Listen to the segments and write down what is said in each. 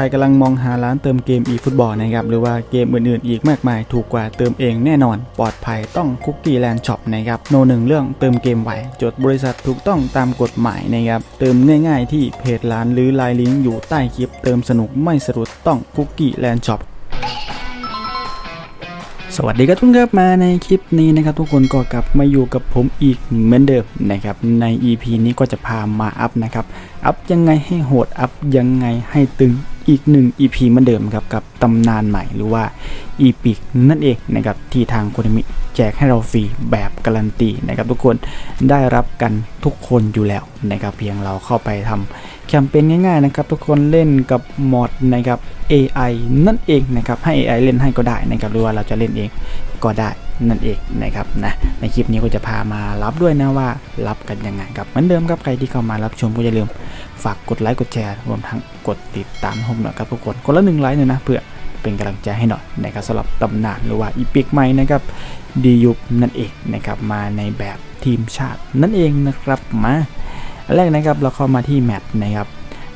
ใครกำลังมองหาร้านเติมเกม eFootball นะครับหรือว่าเกมอื่นๆ อีกมากมายถูกกว่าเติมเองแน่นอน ปลอดภัยต้องคุกกี้แลนด์ช็อปนะครับโนหนึ่งเรื่องเติมเกมไหวจดบริษัทถูกต้องตามกฎหมายนะครับเติมง่ายๆ ที่เพจร้านหรือไลน์ลิงก์อยู่ใต้คลิป เติมสนุกไม่สะดุดต้องคุกกี้แลนด์ช็อปสวัสดีครับทุกครับมาในคลิปนี้นะครับ ทุกคนก็กลับมาอยู่กับผมอีกเหมือนเดิมนะครับใน EP นี้ก็จะพามาอัพนะครับ อัพยังไงให้โหดอัพยังไงให้ตึง อีกหนึ่ง EP เหมือนเดิมครับกับตำนานใหม่หรือว่า e p i c นั่นเองนะครับที่ทางโคดมิแจกให้เราฟรีแบบการันตีนะครับทุกคนได้รับกันทุกคนอยู่แล้วนะครับเพียงเราเข้าไปทำแคมเปญง่ายๆนะครับทุกคนเล่นกับมอดนะครับ AI นั่นเองนะครับให้ AI เล่นให้ก็ได้นะครับหรือว่าเราจะเล่นเองก็ได้ นั่นเองนะครับนะในคลิปนี้ก็จะพามารับด้วยนะว่ารับกันยังไงครับเหมือนเดิมครับใครที่เข้ามารับชมก็อย่าลืมฝากกดไลค์กดแชร์รวมทั้งกดติดตามผมหน่อยครับทุกคนคนละหนึ่งไลค์หน่อยนะเพื่อเป็นกำลังใจให้หน่อยนะครับสำหรับตำนานหรือว่าอีพิกใหม่นะครับดียุบนั่นเองนะครับมาในแบบทีมชาตินั่นเองนะครับมาแรกนะครับเราเข้ามาที่แมตช์นะครับ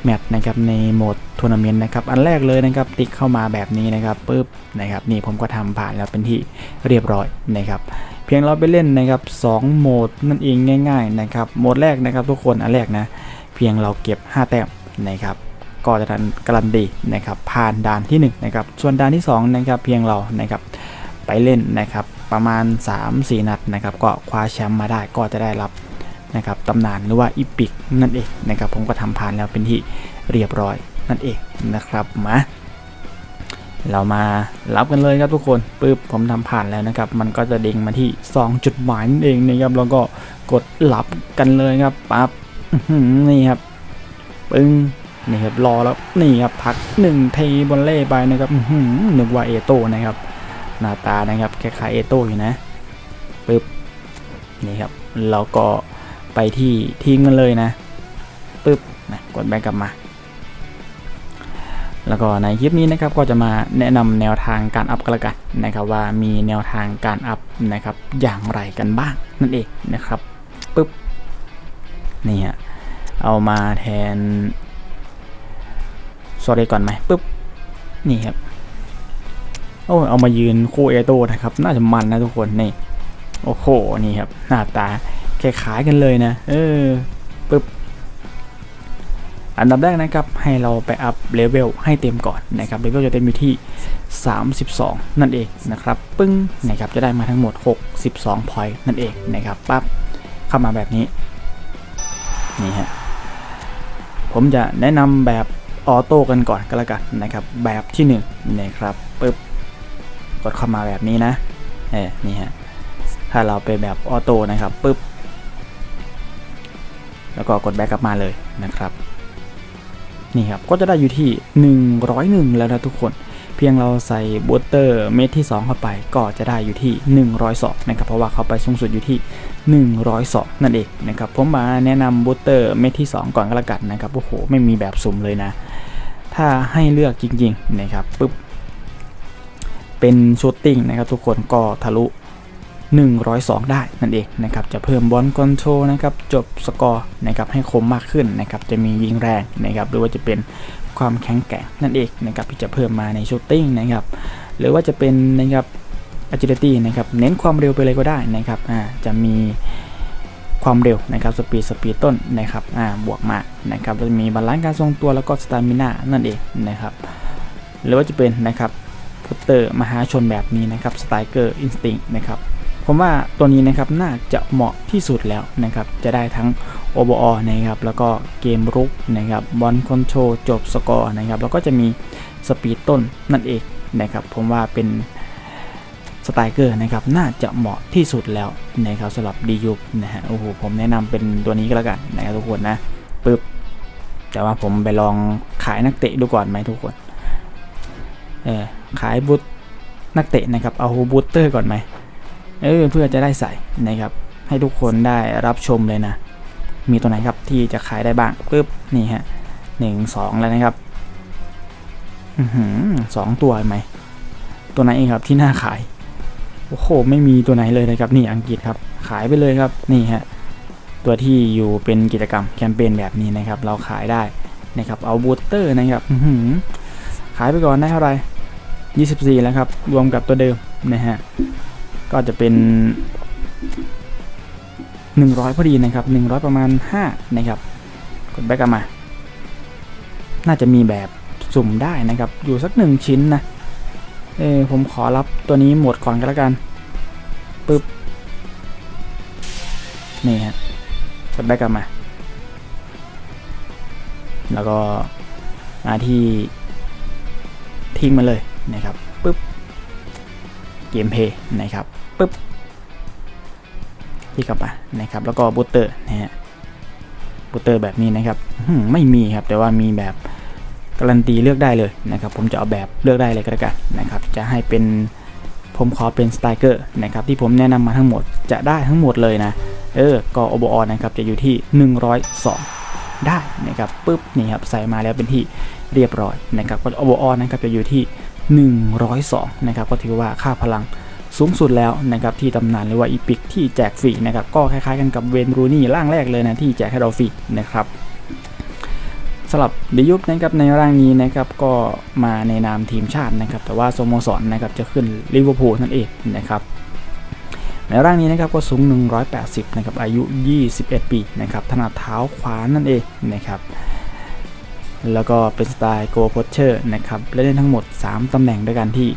แมตช์นะครับในโหมดทัวร์นาเมนต์นะครับอันแรกเลยนะครับติ๊กเข้ามาแบบนี้นะครับปุ๊บนะครับนี่ผมก็ทำผ่านแล้วเป็นที่เรียบร้อยนะครับเพียงเราไปเล่นนะครับ2โหมดนั่นเองง่ายๆนะครับโหมดแรกนะครับทุกคนอันแรกนะเพียงเราเก็บ 5 แต้มนะครับก็จะทันการันตีนะครับผ่านด่านที่1นะครับส่วนด่านที่2นะครับเพียงเรานะครับไปเล่นนะครับประมาณ 3-4 นัดนะครับก็คว้าแชมป์มาได้ก็จะได้รับ นะครับตำนานหรือว่าอีพิกนั่นเองนะครับผมก็ทำผ่านแล้วเป็นที่เรียบร้อยนั่นเองนะครับมาเรามารับกันเลยครับทุกคนปึ๊บผมทำผ่านแล้วนะครับ มันก็จะเด้งมาที่2จุดหมายนั่นเองนะครับแล้วก็กดรับกันเลยครับปั๊บนี่ครับปึ้งนี่ครับรอแล้วนี่ครับพักหนึ่งทีบอลเล่ไปนะครับหนึกว่าเอโต้นะครับหน้าตานะครับคล้ายๆเอโต้อยู่นะปึ๊บนี่ครับเราก็ ไปที่ทีมกันเลยนะปึ๊บนะกดแบกกลับมา แล้วก็ในคลิปนี้นะครับก็จะมาแนะนำแนวทางการอัพกันละกันนะครับว่ามีแนวทางการอัพนะครับอย่างไรกันบ้างนั่นเองนะครับปึ๊บนี่ฮะเอามาแทนสอรีก่อนไหมปึ๊บนี่ครับโอ้เอามายืนคู่เอโต้นะครับ น่าจะมันนะทุกคนนี่โอ้โหนี่ครับหน้าตา คล้ายๆกันเลยนะ เออปึ๊บ อันดับแรกนะครับ ให้เราไปอัพเลเวลให้เต็มก่อนนะครับ เลเวลจะเต็มอยู่ที่ 32 นั่นเองนะครับ ปึ้ง นะครับ จะได้มาทั้งหมด 62 พอยต์นั่นเองนะครับ ปั๊บ เข้ามาแบบนี้ นี่ฮะ ผมจะแนะนำแบบออโต้กันก่อนก็แล้วกันนะครับ แบบที่1นะครับปึ๊บ กดเข้ามาแบบนี้นะ เออนี่ฮะถ้าเราไปแบบออโต้นะครับปึ๊บ แล้วก็กดแบ็กกลับมาเลยนะครับนี่ครับก็จะได้อยู่ที่ 101 แล้วนะทุกคน เพียงเราใส่บูสเตอร์เม็ดที่ 2 เข้าไปก็จะได้อยู่ที่ 102นะครับเพราะว่าเขาไปสูงสุดอยู่ที่ 102 นั่นเองนะครับผมมาแนะนำบูสเตอร์เม็ดที่ 2 ก่อนก็แล้วกันนะครับโอ้โหไม่มีแบบสุ่มเลยนะ ถ้าให้เลือกจริงๆนะครับปึ๊บเป็นชูตติ้งนะครับทุกคนก็ทะลุ 102 ได้นั่นเองนะครับจะเพิ่มบอลคอนโทรลนะครับจบสกอร์นะครับให้คมมากขึ้นนะครับจะมียิงแรงนะครับหรือว่าจะเป็นความแข็งแกร่งนั่นเองนะครับที่จะเพิ่มมาในชูตติ้งนะครับหรือว่าจะเป็นนะครับ agility นะครับเน้นความเร็วไปเลยก็ได้นะครับอ่าจะมีความเร็วนะครับสปีดสปีดต้นนะครับอ่าบวกมานะครับจะมีบาลานซ์การทรงตัวแล้วก็สตามิน่านั่นเองนะครับหรือว่าจะเป็นนะครับพุตเตอร์มหาชนแบบนี้นะครับสไตเกอร์อินสติ้งนะครับ ผมว่าตัวนี้นะครับน่าจะเหมาะที่สุดแล้วนะครับ จะได้ทั้ง o b o นะครับ แล้วก็เกมรุกนะครับบอลคอนโทรลจบสกอร์นะครับ แล้วก็จะมีสปีดต้นนั่นเองนะครับ ผมว่าเป็นสไตรเกอร์นะครับ น่าจะเหมาะที่สุดแล้วนะครับสำหรับดียุบนะฮะ โอ้โห ผมแนะนำเป็นตัวนี้ก็แล้วกันนะครับทุกคนนะปึ๊บ แต่ว่าผมไปลองขายนักเตะดูก่อนไหมทุกคน เออขายบูตรนักเตะนะครับ เอาบูตเตอร์ก่อนไหม เออเพื่อจะได้ใส่นะครับ ให้ทุกคนได้รับชมเลยนะ มีตัวไหนครับที่จะขายได้บ้างปึ๊บนี่ฮะหนึ่งสองแล้วนะครับอือหือสองตัวไหมตัวไหนเองครับที่น่าขายโอ้โหไม่มีตัวไหนเลยนะครับนี่อังกฤษครับ ขายไปเลยครับนี่ฮะตัวที่อยู่เป็นกิจกรรมแคมเปญแบบนี้นะครับ เราขายได้นะครับเอาบูสเตอร์นะครับอื้อหือายไปก่อนได้เท่าไหร่24 แล้วครับ รวมกับตัวเดิมนะฮะ ก็จะเป็น 100 พอดีนะครับ 100 ประมาณ 5 นะครับ กดแบ็กกลับมา น่าจะมีแบบสุ่มได้นะครับ อยู่สักหนึ่งชิ้นนะ เออผมขอรับตัวนี้หมดก่อนก็แล้วกันปึ๊บ นี่ฮะ กดแบ็กกลับมา แล้วก็มาที่ทิ้งมาเลยนะครับปึ๊บ เกมเพย์นะครับปึ๊บที่กลับมานะครับ แล้วก็บูตเตอร์นะฮะบูตเตอร์แบบนี้นะครับไม่มีครับ แต่ว่ามีแบบการันตีเลือกได้เลยนะครับ ผมจะเอาแบบเลือกได้เลยก็แล้วกันนะครับ จะให้เป็นผมขอเป็นสไตเกอร์นะครับที่ผมแนะนำมาทั้งหมดจะได้ทั้งหมดเลยนะ เออ ก็ OBO นะครับจะอยู่ที่ 102 ได้นะครับปุ๊บนี่ครับใส่มาแล้วเป็นที่เรียบร้อยนะครับก็ OBO นะครับจะอยู่ที่ 102 นะครับก็ถือว่าค่าพลังสูงสุดแล้วนะครับที่ตำนานหรือว่าอีพิกที่แจกฟรีนะครับก็คล้ายๆกันกับเวนรูนี่ร่างแรกเลยนะที่แจกให้เราฟรีนะครับสำหรับเดยุบนะครับในร่างนี้นะครับก็มาในนามทีมชาตินะครับแต่ว่าสโมสรนะครับจะขึ้นลิเวอร์พูลนั่นเองนะครับในร่างนี้นะครับก็สูง 180 นะครับอายุ 21 ปีนะครับถนัดเท้าขวานั่นเองนะครับ แล้วก็เป็นสไตล์โกโพเชอร์นะครับและเล่นทั้งหมด 3 ตำแหน่งด้วยกันที่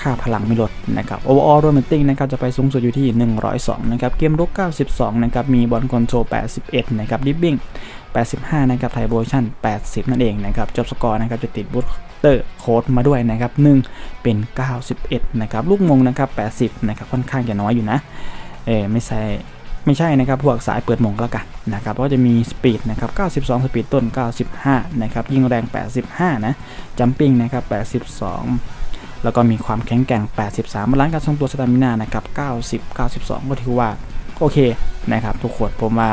ค่าพลังไม่ลดนะครับโอเวอร์ออลโรแมนติกนะครับจะไปสูงสุดอยู่ที่ 102 นะครับ เกมรุก 92 นะครับ มีบอลคอนโทรล 81 นะครับดิฟบิ้ง 85 นะครับ ไทโบชั่น 80 นั่นเองนะครับ จบสกอร์นะครับจะติดบูตเตอร์โค้ดมาด้วยนะครับ1เป็น 91 นะครับ ลูกมงนะครับ 80 นะครับ ค่อนข้างจะน้อยอยู่นะ เออไม่ใช่ ไม่ใช่นะครับพวกสายเปิดมงก็แล้วกันนะครับก็จะมีสปีดนะครับ92 สปีดต้น 95 นะครับยิงแรง 85 นะจัมปิ้งนะครับ 82 แล้วก็มีความแข็งแกร่ง 83บาลานซ์การทรงตัวสตามินานะครับ90 92 ก็ถือว่าโอเคนะครับทุกคนผมว่า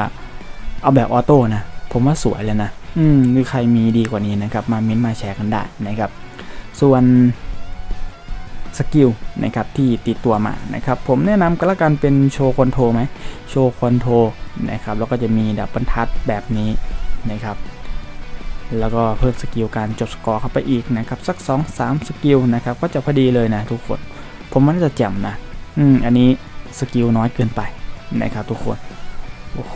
เอาแบบออโต้นะผมว่าสวยเลยนะ อืมหรือใครมีดีกว่านี้นะครับ มาเม้นมาแชร์กันได้นะครับ ส่วน สกิลนะครับที่ติดตัวมานะครับผมแนะนำก็แล้วกันเป็นโชว์คอนโทรไหมโชว์คอนโทรนะครับแล้วก็จะมีดับบิลทัชแบบนี้นะครับแล้วก็เพิ่มสกิลการจบสกอร์เข้าไปอีกนะครับสัก 2-3 สกิลนะครับก็จะพอดีเลยนะทุกคน ผมว่าน่าจะแจ่มนะอืมอันนี้สกิลน้อยเกินไปนะครับทุกคนโอ้โห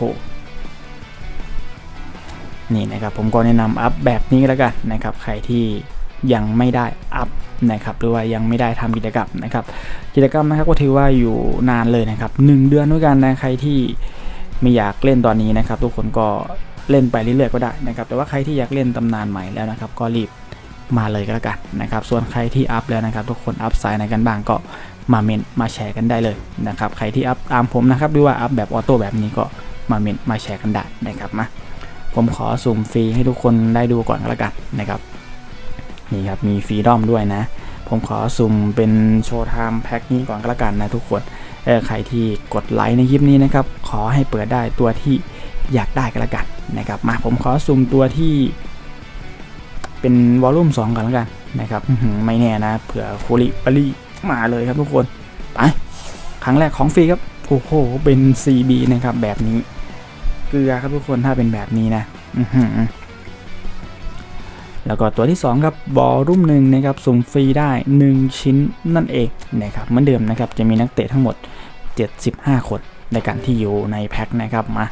นี่นะครับผมก็แนะนำอัพแบบนี้แล้วกันนะครับใครที่ยังไม่ได้อัพ นะครับหรือว่ายังไม่ได้ทำกิจกรรมนะครับกิจกรรมนะครับก็ถือว่าอยู่นานเลยนะครับ 1 เดือนด้วยกันนะใครที่ไม่อยากเล่นตอนนี้นะครับ ทุกคนก็เล่นไปเรื่อยๆก็ได้นะครับ แต่ว่าใครที่อยากเล่นตำนานใหม่แล้วนะครับ ก็รีบมาเลยก็แล้วกันนะครับ ส่วนใครที่อัพแล้วนะครับ ทุกคนอัพสายไหนกันบ้างก็มาเมนมาแชร์กันได้เลยนะครับ ใครที่อัพตามผมนะครับหรือว่าอัพแบบออโต้แบบนี้ก็มาเมนมาแชร์กันได้นะครับมาผมขอสุ่มฟรีให้ทุกคนได้ดูก่อนก็แล้วกันนะครับ นี่ครับมีฟรีดอมด้วยนะ ผมขอสุ่มเป็นโชว์ไทม์แพ็คนี้ก่อนก็แล้วกันนะทุกคนเออใครที่กดไลค์ในคลิปนี้นะครับขอให้เปิดได้ตัวที่อยากได้ก็แล้วกันนะครับมาผมขอสุ่มตัวที่เป็นวอลลุ่ม2ก่อนแล้วกันนะครับไม่แน่นะเผื่อโคลิบารีมาเลยครับทุกคนไปครั้งแรกของฟรีครับโอ้โหเป็น CB นะครับแบบนี้เกลือครับทุกคนถ้าเป็นแบบนี้นะอือหือ แล้วก็ตัวที่ 2 ครับบอลรุ่มหนึ่งนะครับสุ่มฟรีได้ 1 ชิ้นนั่นเองนะครับเหมือนเดิมนะครับจะมีนักเตะทั้งหมด 75 คนในการที่อยู่ในแพ็คนะครับมา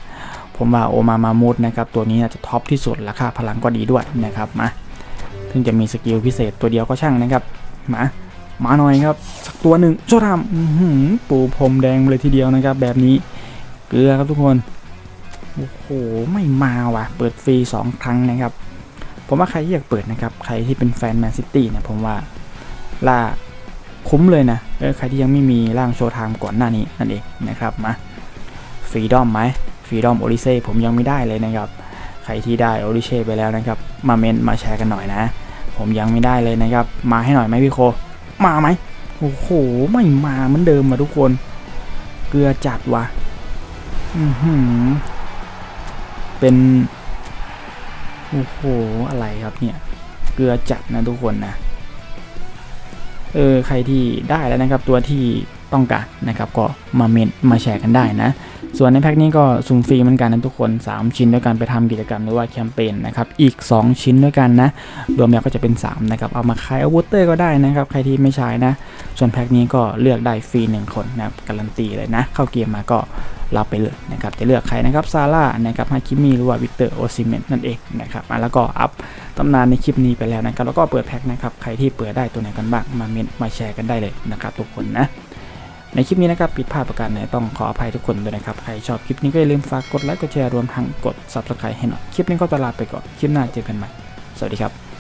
ผมว่าโอมามามูดนะครับตัวนี้น่าจะท็อปที่สุดราคาพลังก็ดีด้วยนะครับมาถึงจะมีสกิลพิเศษตัวเดียวก็ช่างนะครับมามาหน่อยครับสักตัวหนึ่งโจทามปูพรมแดงเลยทีเดียวนะครับ แบบนี้เกลือครับทุกคนโอ้โหไม่มาว่ะเปิดฟรีสองครั้งนะครับ ผมว่าใครที่อยากเปิดนะครับ ใครที่เป็นแฟนแมนซิตี้เนี่ยผมว่าล่าคุ้มเลยนะเออใครที่ยังไม่มีร่างโชว์ไทม์ก่อนหน้านี้นั่นเองนะครับมาฟรีดอมไหมฟรีดอมโอริเซ่ผมยังไม่ได้เลยนะครับ ใครที่ได้โอริเช่ไปแล้วนะครับ มาเมนมาแชร์กันหน่อยนะ ผมยังไม่ได้เลยนะครับ มาให้หน่อยไหมพี่โค มาไหมโอ้โหไม่มาเหมือนเดิมมาทุกคน เกลือจัดวะอือหือเป็น โอ้โห อะไรครับเนี่ย เกลือจัดนะทุกคนนะ เออ ใครที่ได้แล้วนะครับ ตัวที่ ต้องการนะครับก็มาเมนมาแชร์กันได้นะ ส่วนในแพ็คนี้ก็สุ่มฟรีเหมือนกันนะทุกคน 3 ชิ้นด้วยกันไปทำกิจกรรมหรือว่าแคมเปญนะครับอีก 2 ชิ้นด้วยกันนะ รวมแล้วก็จะเป็น 3 นะครับ เอามาขายอาวุธเตอร์ก็ได้นะครับ ใครที่ไม่ใช้นะ ส่วนแพ็คนี้ก็เลือกได้ฟรี 1 คนนะครับการันตีเลยนะ เข้าเกมมาก็รับไปเลยนะครับจะเลือกใครนะครับซาร่านะครับฮาคิมิหรือว่าวิกเตอร์โอซิเมนนั่นเองนะครับแล้วก็อัพตำนานในคลิปนี้ไปแล้วนะครับแล้วก็เปิดแพ็คนะครับใครที่เปิดได้ตัวไหนกันบ้างมาเมนมาแชร์กันได้เลยนะครับทุกคนนะ ในคลิปนี้นะครับผิดพลาดประการใดต้องขออภัยทุกคนด้วยนะครับ ใครชอบคลิปนี้ก็อย่าลืมฝากกดไลค์กดแชร์รวมทั้งกด subscribe ให้หน่อยคลิปนี้ก็ตลาไปก่อนคลิปหน้าเจอกันใหม่ สวัสดีครับ